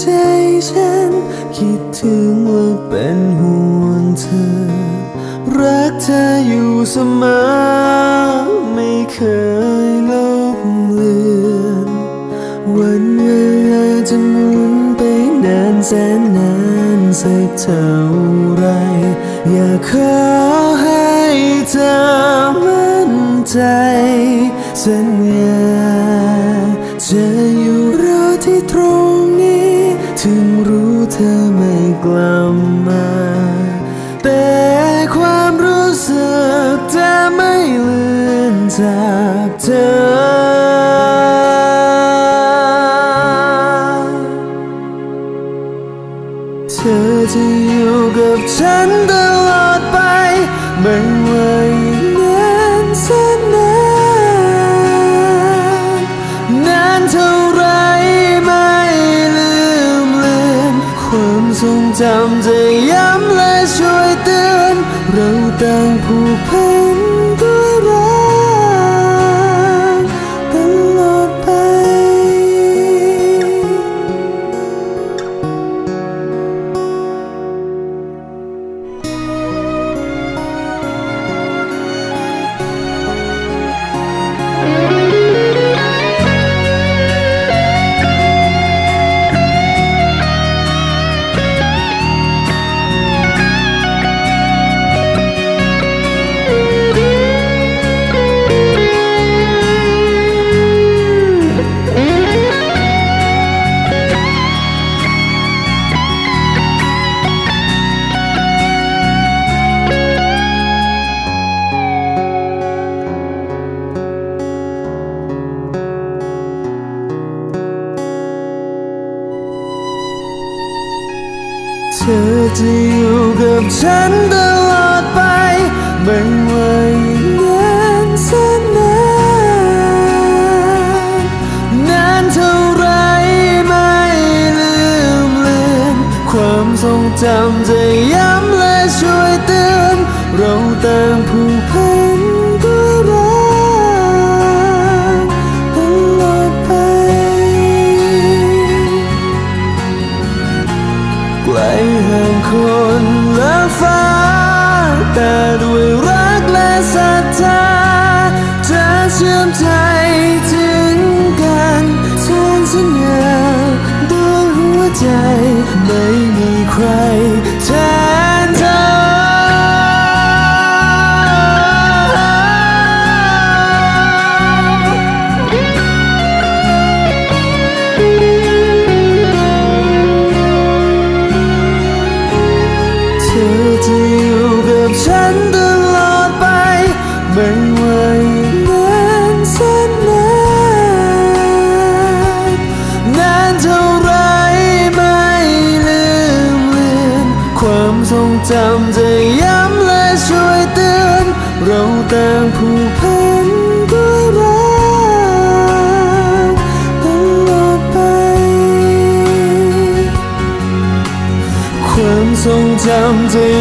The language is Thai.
ใจฉัน คิดถึงว่าเป็นห่วงเธอ รักเธออยู่เสมอ ไม่เคยลบเลือน วันเวลาจะหมุนไปนานแสนนานสักเท่าไร อยากขอให้เธอมั่นใจ สัญญา เธอจะอยู่ ธอจะอยู่กับฉันตลอดไป ไม่ว่าอีกนานแสนนานนานเท่าไรไม่ลืมเลือนความทรงจำจะย้ำและช่วยเตือนเราต่างผู ไกลห่างคนและฟ้าแต่ดู จะอยู่กับฉันตลอดไป ไม่ว่าอีกนานแสนนานนานเท่าไรไม่ลืมเลือนความทรงจำจะย้ำและช่วยเตือน เราต่างผูกพัน ความทรงจำจะ